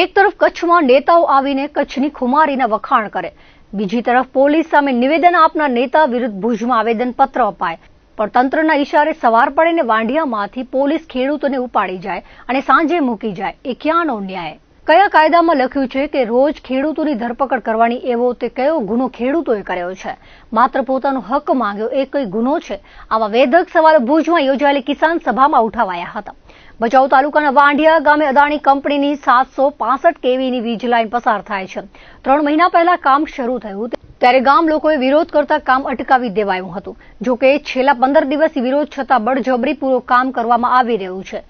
એક તરફ કચ્છમાં નેતાઓ આવીને કચ્છની ખુમારીના વખાણ કરે. બીજી તરફ પોલીસ સામે નિવેદન આપનાર નેતા વિરુદ્ધ ભુજમાં આવેદનપત્ર અપાય. પણ તંત્રના ઇશારે સવાર પડે વાંઢિયામાંથી પોલીસ ખેડૂતોને ઉપાડી જાય અને સાંજે મૂકી જાય. એ ક્યાંનો ન્યાય. કયા કાયદામાં લખ્યું છે કે રોજ ખેડૂતોની ધરપકડ કરવાની એવો તે કયો ગુનો ખેડૂતોએ કર્યો છે? માત્ર પોતાનો હક માંગ્યો એ કઈ ગુનો છે? આવા વેધક સવાલો ભુજમાં યોજાયેલી કિસાન સભામાં ઉઠાવાયા હતા. ભચાઉ તાલુકાના વાંઢિયા ગામે અદાણી કંપનીની સાતસો પાસઠ કેવીની વીજ લાઇન પસાર થાય છે. ત્રણ મહિના પહેલા કામ શરૂ થયું ત્યારે ગામ લોકોએ વિરોધ કરતા કામ અટકાવી દેવાયું હતું. જોકે છેલ્લા પંદર દિવસથી વિરોધ છતાં બળજબરીપૂર્વક કામ કરવામાં આવી રહ્યું છે.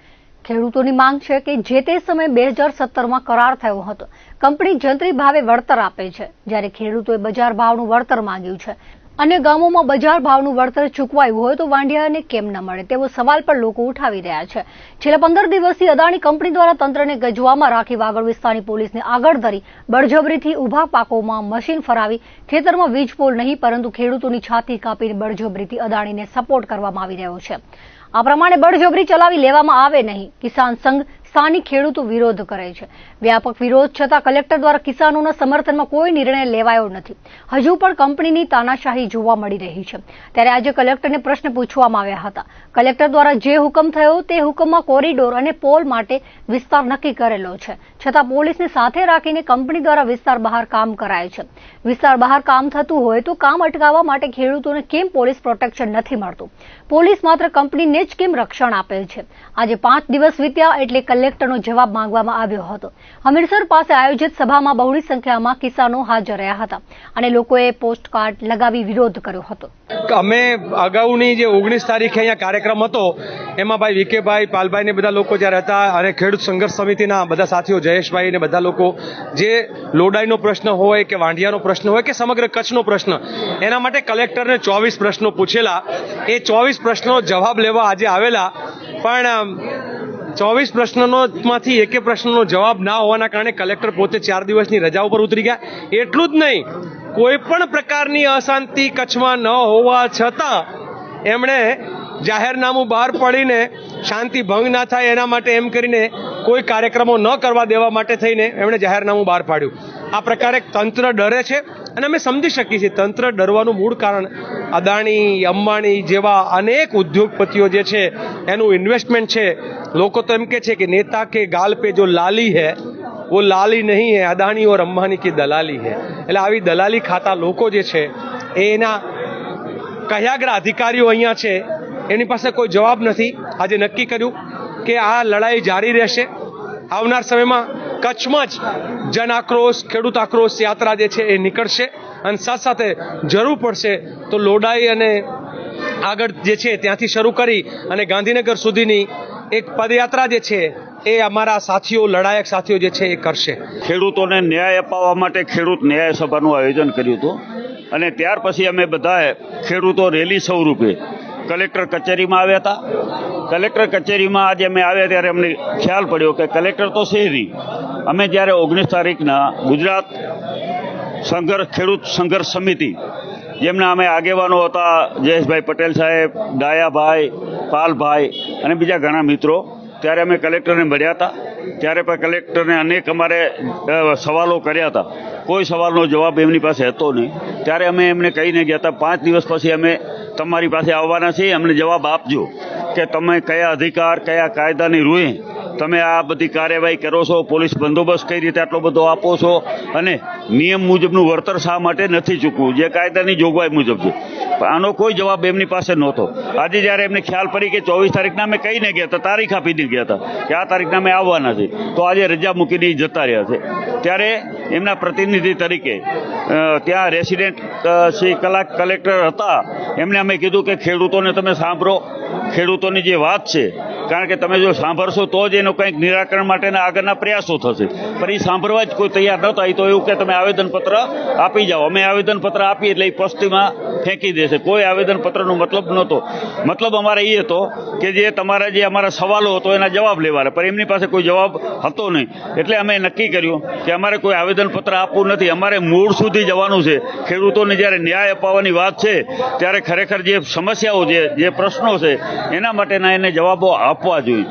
ખેડૂતોની માંગ છે કે જે તે સમયે બે હજાર સત્તરમાં કરાર થયો હતો. કંપની જંત્રી ભાવે વળતર આપે છે. જ્યારે ખેડૂતોએ બજાર ભાવનું વળતર માંગ્યું છે. અન્ય ગામોમાં બજાર ભાવનું વળતર ચૂકવાયું હોય તો વાંઢિયાને કેમ ન મળે? તેવો સવાલ પણ લોકો ઉઠાવી રહ્યા છે. છેલ્લા પંદર દિવસથી અદાણી કંપની દ્વારા તંત્રને ગજવામાં રાખી વાગડ વિસ્તારની પોલીસને આગળ ધરી બળજબરીથી ઊભા પાકોમાં મશીન ફરાવી ખેતરમાં વીજ પોલ નહીં પરંતુ ખેડૂતોની છાતી કાપીને બળજબરીથી અદાણીને સપોર્ટ કરવામાં આવી રહ્યો છે. આ પ્રમાણે બળજબરી ચલાવી લેવામાં આવે નહીં. કિસાન સંઘ સ્થાનિક ખેડૂતો વિરોધ કરે છે. વ્યાપક વિરોધ છતાં કલેક્ટર દ્વારા કિસાનોના સમર્થનમાં કોઈ નિર્ણય લેવાયો નથી. હજુ પણ કંપનીની તાનાશાહી જોવા મળી રહી છે. ત્યારે આજે કલેક્ટરને પ્રશ્ન પૂછવામાં આવ્યા હતા. કલેક્ટર દ્વારા જે હુકમ થયો તે હુકમમાં કોરિડોર અને પોલ માટે વિસ્તાર નક્કી કરેલો છે. છતાં પોલીસને સાથે રાખીને કંપની દ્વારા વિસ્તાર બહાર કામ કરાય છે. વિસ્તાર બહાર કામ થતું હોય તો કામ અટકાવવા માટે ખેડૂતોને કેમ પોલીસ પ્રોટેક્શન નથી મળતું? પોલીસ માત્ર કંપનીને જ કેમ રક્ષણ આપે છે? આજે પાંચ દિવસ વીત્યા એટલે કલેક્ટરનો જવાબ માંગવામાં આવ્યો હતો. હમીરસર પાસે આયોજિત સભામાં બહોળી સંખ્યામાં કિસાનો હાજર રહ્યા હતા અને લોકોએ પોસ્ટકાર્ડ લગાવી વિરોધ કર્યો હતો. અમે અગાઉની જે ઓગણીસ તારીખે અહીંયા કાર્યક્રમ હતો, એમાં ભાઈ વિકેભાઈ, પાલભાઈ ને બધા લોકો જ્યારે હતા અને ખેડૂત સંઘર્ષ સમિતિના બધા સાથીઓ, જયેશભાઈ ને બધા લોકો, જે લોડાઈનો પ્રશ્ન હોય કે વાંઢિયાનો પ્રશ્ન હોય કે સમગ્ર કચ્છનો પ્રશ્ન, એના માટે કલેક્ટરને ચોવીસ પ્રશ્નો પૂછેલા. એ ચોવીસ પ્રશ્નો જવાબ લેવા આજે આવેલા. પણ ચોવીસ પ્રશ્નનો માંથી એકે પ્રશ્નનો જવાબ ના હોવાના કારણે કલેક્ટર પોતે ચાર દિવસની રજા ઉપર ઉતરી ગયા. એટલું જ નહીં, કોઈ પણ પ્રકારની અશાંતિ કચ્છમાં ન હોવા છતાં એમણે જાહેરનામું બહાર પડીને શાંતિ ભંગ ના થાય એના માટે એમ કરીને કોઈ કાર્યક્રમો ન કરવા દેવા માટે થઈને એમણે જાહેરનામું બહાર પાડ્યું. આ પ્રકારે તંત્ર ડરે છે અને અમે સમજી શકીએ છીએ, તંત્ર ડરવાનું મૂળ કારણ અદાણી, અંબાણી જેવા અનેક ઉદ્યોગપતિઓ જે છે, એનું ઇન્વેસ્ટમેન્ટ છે લોકો તો એમ કે છે કે નેતા કે ગાલ પે જો લાલી હે, વો લાલી નહીં હે, અદાણી ઓર અંબાની કી દલાલી હે. એટલે આવી દલાલી ખાતા લોકો જે છે એના કયાગરા અધિકારીઓ અહીંયા છે, એની પાસે કોઈ જવાબ નથી. આજે નક્કી કર્યું કે આ લડાઈ જારી રહેશે. આવનાર સમયમાં કચ્છમાં જ જન આક્રોશ, ખેડૂત આક્રોશ યાત્રા જે છે એ નીકળશે અને સાથે સાથે જરૂર પડશે તો લોડાઈ અને આગળ જે છે ત્યાંથી શરૂ કરી અને ગાંધીનગર સુધીની એક પદયાત્રા જે છે, એ અમારા સાથીઓ, લડાયક સાથીઓ જે છે, એ કરશે. ખેડૂતોને ન્યાય અપાવવા માટે ખેડૂત ન્યાય સભાનું આયોજન કર્યું હતું. અને ત્યાર પછી અમે બધાએ ખેડૂતો રેલી સ્વરૂપે કલેક્ટર કચેરીમાં આવ્યા હતા. કલેક્ટર કચેરીમાં આજે અમે આવ્યા ત્યારે અમને ખ્યાલ પડ્યો કે કલેક્ટર તો શહેરી અમે જ્યારે ઓગણીસ તારીખના ગુજરાત સંઘર્ષ, ખેડૂત સંઘર્ષ સમિતિ, જેમના અમે આગેવાનો હતા, જયેશભાઈ પટેલ સાહેબ, ડાયાભાઈ પાલભાઈ અને બીજા ઘણા મિત્રો. ત્યારે અમે કલેક્ટરને મળ્યા હતા. ત્યારે પણ કલેક્ટરને અનેક અમારે સવાલો કર્યા હતા. કોઈ સવાલનો જવાબ એમની પાસે હતો નહીં. ત્યારે અમે એમને કહીને ગયા હતા, પાંચ દિવસ પછી અમે તમારી પાસે આવવાના છીએ. અમને જવાબ આપજો કે તમે કયા અધિકાર, કયા કાયદાની રૂએ તમે આ બધી કાર્યવાહી કરો છો, પોલીસ બંદોબસ્ત કઈ રીતે આટલો બધો આપો છો અને નિયમ મુજબનું વળતર શા માટે નથી ચૂકવું? જે કાયદાની જોગવાઈ મુજબ છે. આનો કોઈ જવાબ એમની પાસે નહોતો. આજે જ્યારે એમને ખ્યાલ પડી કે ચોવીસ તારીખના અમે કહીને ગયા હતા, તારીખ આપી દી ગયા હતા કે આ તારીખના અમે આવવાના છે તો આજે રજા મૂકીને જતા રહ્યા છે. ત્યારે એમના પ્રતિનિધિ તરીકે ત્યાં રેસિડેન્ટ શ્રી કલાક કલેક્ટર હતા. એમને અમે કીધું કે ખેડૂતોને તમે સાંભળો. ખેડૂતોની જે વાત છે, કારણ કે તમે જો સાંભળશો તો જ એનું કંઈક નિરાકરણ માટેના આગળના પ્રયાસો થશે. પણ એ સાંભળવા જ કોઈ તૈયાર નહોતા. એ તો એવું કે તમે આવેદનપત્ર આપી જાઓ. અમે આવેદનપત્ર આપીએ એટલે એ પસ્તીમાં ફેંકી દેશે. કોઈ આવેદનપત્રનો મતલબ નહોતો. મતલબ અમારે એ હતો કે જે તમારા જે અમારા સવાલો હતો એના જવાબ લેવાના પણ એમની પાસે કોઈ જવાબ હતો નહીં. એટલે અમે નક્કી કર્યું કે અમારે કોઈ આવેદનપત્ર આપવું નથી. અમારે મૂળ સુધી જવાનું છે. ખેડૂતોને જ્યારે ન્યાય અપાવવાની વાત છે, ત્યારે ખરેખર જે સમસ્યાઓ છે, જે પ્રશ્નો છે, એના માટેના એને જવાબો આપવા જોઈએ.